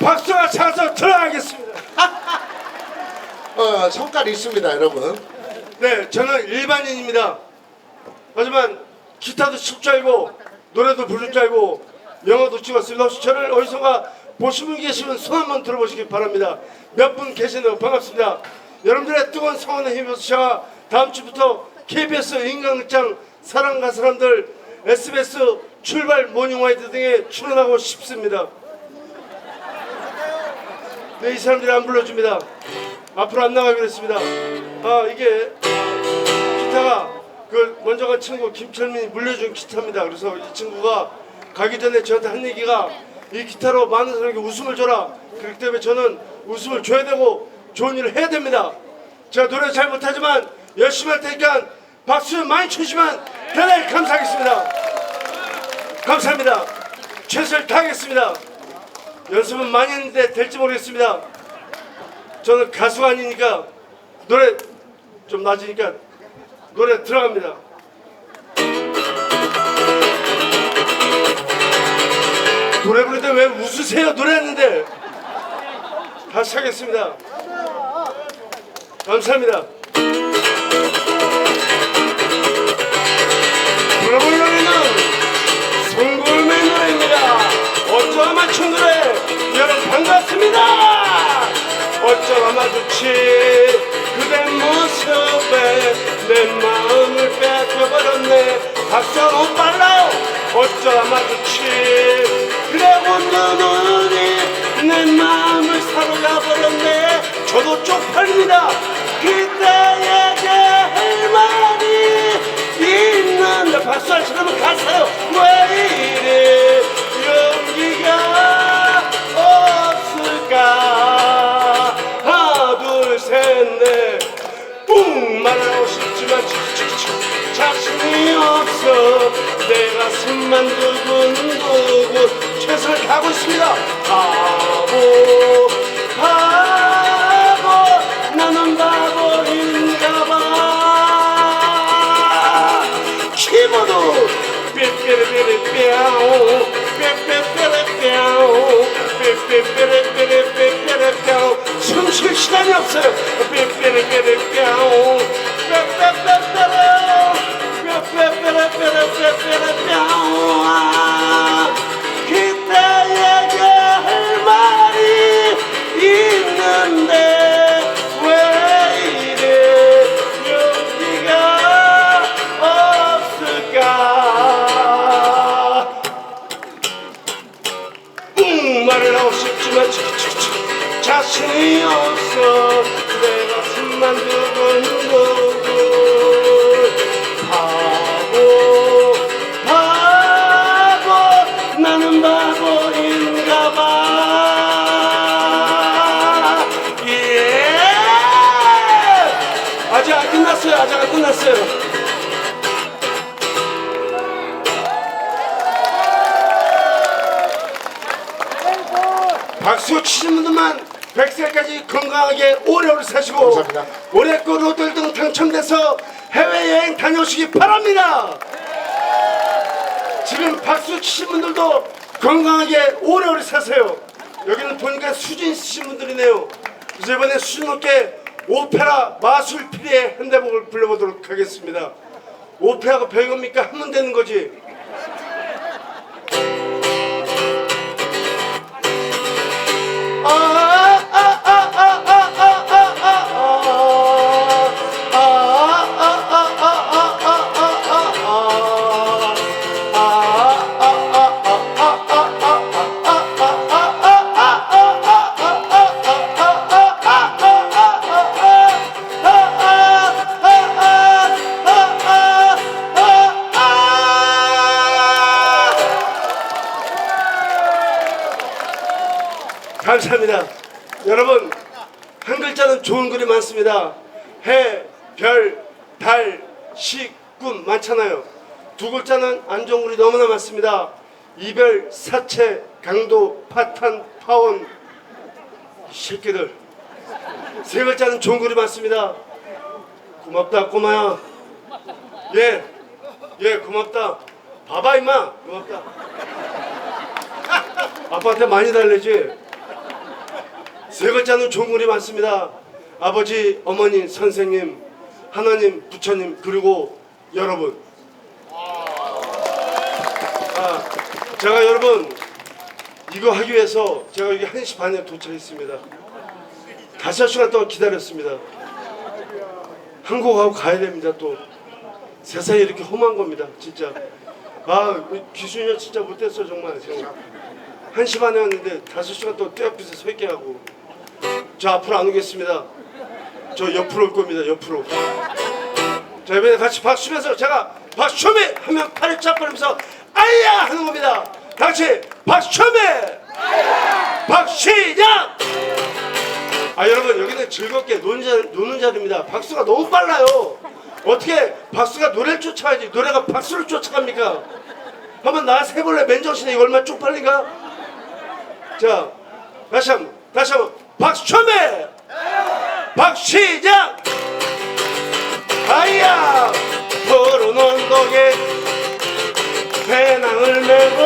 박수가 차서 들어가겠습니다. 어, 성깔이 있습니다, 여러분. 네, 저는 일반인입니다. 하지만 기타도 칠 줄 알고 노래도 부를 줄 알고 영어도 찍었습니다. 혹시 저를 어디선가 보신 분 계시면 손 한번 들어보시기 바랍니다. 몇 분 계시네요. 반갑습니다. 여러분들의 뜨거운 성원에 힘입어서 제가 다음 주부터 KBS 인간극장 사랑과 사람들 SBS 출발 모닝와이드 등에 출연하고 싶습니다. 네, 이 사람들이 안 불러줍니다. 앞으로 안 나가기로 했습니다. 아, 이게 기타가 그 먼저 간 친구 김철민이 물려준 기타입니다. 그래서 이 친구가 가기 전에 저한테 한 얘기가 이 기타로 많은 사람에게 웃음을 줘라. 그렇기 때문에 저는 웃음을 줘야 되고 좋은 일을 해야 됩니다. 제가 노래 잘 못하지만 열심히 할 테니까 박수 좀 많이 주시면 대단히 감사하겠습니다. 감사합니다. 최선을 다하겠습니다. 연습은 많이 했는데 될지 모르겠습니다. 저는 가수가 아니니까 노래 좀 낮으니까 노래 들어갑니다. 노래 부를 때 왜 웃으세요? 노래했는데 다시 하겠습니다. 감사합니다. 마주치 그대 모습에 내 마음을 뺏겨버렸네. 너무 빨라요. 어쩌 마주치. 그대 웃는 눈이 내 마음을 사로잡아버렸네. 저도 쪽팔립니다. 그대에게 할 말이 있는데 박수 안 치면 가세요. 왜 이래 말하고 싶지만 자신이 없어. 내 가슴만 두근두근 최선을 다하고 있습니다. 바보 바보 나는 바보인가봐. 키보드. 없어요 삐삐리삐리삐아오 삐삐삐리삐 리삐리삐 말을 하고 싶지만 치키치키치 자신이 없어. 내 가슴만 두근두근 바보 바보 나는 바보인가 봐. 예. 아직 안 끝났어요. 아직 안 끝났어요 100세까지 건강하게 오래오래 사시고 감사합니다. 올해 거 로또 1등 당첨돼서 해외여행 다녀오시기 바랍니다. 지금 박수 치신 분들도 건강하게 오래오래 사세요. 여기는 보니까 수준 있으신 분들이네요. 그래서 이번에 수준 높게 오페라 마술 피리의 현대복을 불러보도록 하겠습니다. 오페라가 별겁니까? 하면 되는 거지 감사합니다. 여러분 한 글자는 좋은 글이 많습니다. 해, 별, 달, 시, 꿈 많잖아요. 두 글자는 안 좋은 글이 너무나 많습니다. 이별, 사채, 강도, 파탄, 파원 이 새끼들. 세 글자는 좋은 글이 많습니다. 고맙다 꼬마야. 예, 예 고맙다. 봐봐 임마 고맙다. 아빠한테 많이 달래지. 세 글자는 글이 많습니다. 아버지, 어머니, 선생님, 하나님, 부처님, 그리고 여러분. 아, 제가 여러분 이거 하기 위해서 제가 여기 1시 반에 도착했습니다. 다섯 시간 동안 기다렸습니다. 한국하고 가야 됩니다 또. 세상이 이렇게 험한 겁니다 진짜. 아 기순이 진짜 못됐어 정말. 한시 반에 왔는데 다섯 시간 동안 떼 앞에서 서 있게 하고. 저 앞으로 안 오겠습니다. 저 옆으로 올 겁니다 옆으로. 자 이번에 같이 박수 치면서 제가 박수 쳐매 하면 팔을 쫙 벌리면서 아야 하는 겁니다. 다 같이 박수 쳐매 박수 시작. 아 여러분 여기는 즐겁게 노는, 자, 노는 자리입니다. 박수가 너무 빨라요. 어떻게 박수가 노래를 쫓아가지 노래가 박수를 쫓아갑니까? 한번 나와서 해볼래 맨정신에 이거 얼마나 쪽팔린가? 자 다시 한번 다시 한번 박수 쳐매 박수 시작. 아야 푸른 언덕에 배낭을 메고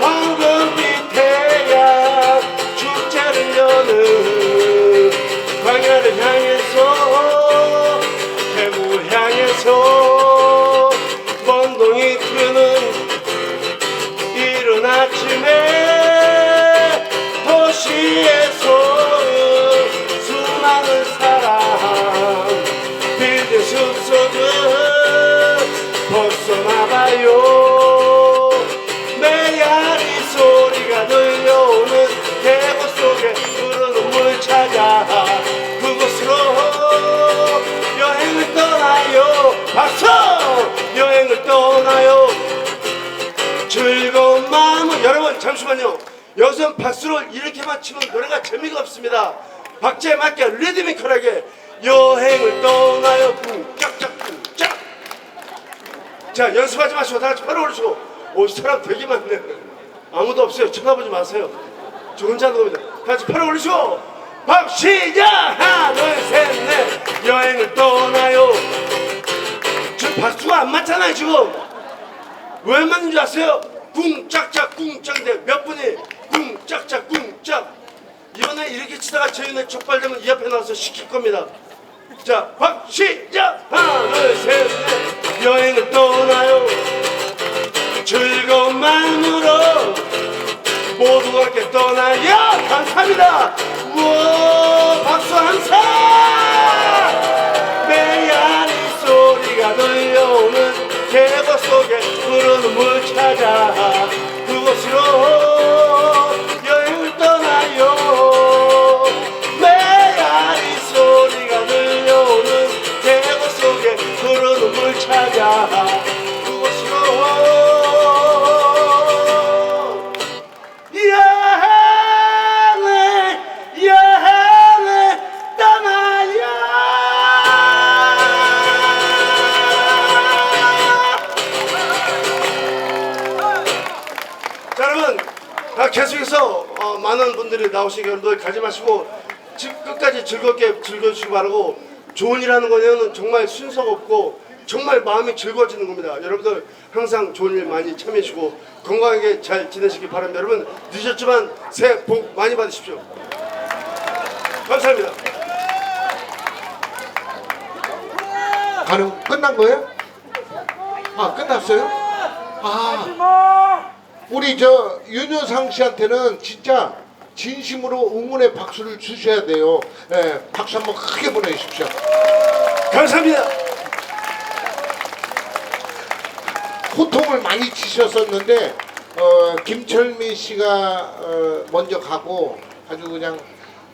황금빛 태양 축제를 여는 잠시만요. 여기서 박수를 이렇게만 치면 노래가 재미가 없습니다. 박자에 맞게 리드미컬하게 여행을 떠나요. 쿵짝짝 쿵짝. 자 연습하지 마시고 다 같이 팔을 올리시고. 오 사람 되게 많네. 아무도 없어요. 쳐다보지 마세요. 저 혼자 하는 겁니다. 다 같이 팔을 올리시고. 박 시작! 하나 둘셋넷. 여행을 떠나요. 지금 박수가 안 맞잖아요 지금. 왜 맞는 줄 아세요? 꿍짝짝 꿍짝인데 몇 분이 꿍짝짝 꿍짝. 이번에 이렇게 치다가 저희는 촉발되면 이 앞에 나와서 시킬 겁니다. 자, 박 시작! 하나, 둘, 셋, 넷 여행을 떠나요. 즐거운 마음으로 모두가 함께 떠나요. 감사합니다 많은 분들이 나오시니까 여러분들 가지 마시고 지- 끝까지 즐겁게 즐겨주시기 바라고 좋은 일 하는 거는 정말 순서가 없고 정말 마음이 즐거워지는 겁니다. 여러분들 항상 좋은 일 많이 참여해 주시고 건강하게 잘 지내시기 바랍니다. 여러분 늦었지만 새해 복 많이 받으십시오. 감사합니다. 가능 끝난 거예요? 아 끝났어요? 아 우리 저 윤여상 씨한테는 진짜 진심으로 응원의 박수를 주셔야 돼요. 예, 박수 한번 크게 보내주십시오. 감사합니다 호통을 많이 치셨었는데 어, 김철민 씨가 어, 먼저 가고 아주 그냥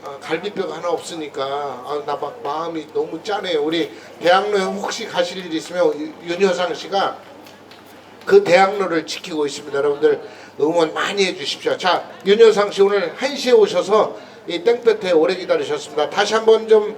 어, 갈비뼈가 하나 없으니까 아, 나 막 마음이 너무 짠해요. 우리 대학로에 혹시 가실 일 있으면 유- 윤여상 씨가 그 대학로를 지키고 있습니다. 여러분들 응원 많이 해주십시오. 자, 윤여상 씨 오늘 1시에 오셔서 이 땡볕에 오래 기다리셨습니다. 다시 한번 좀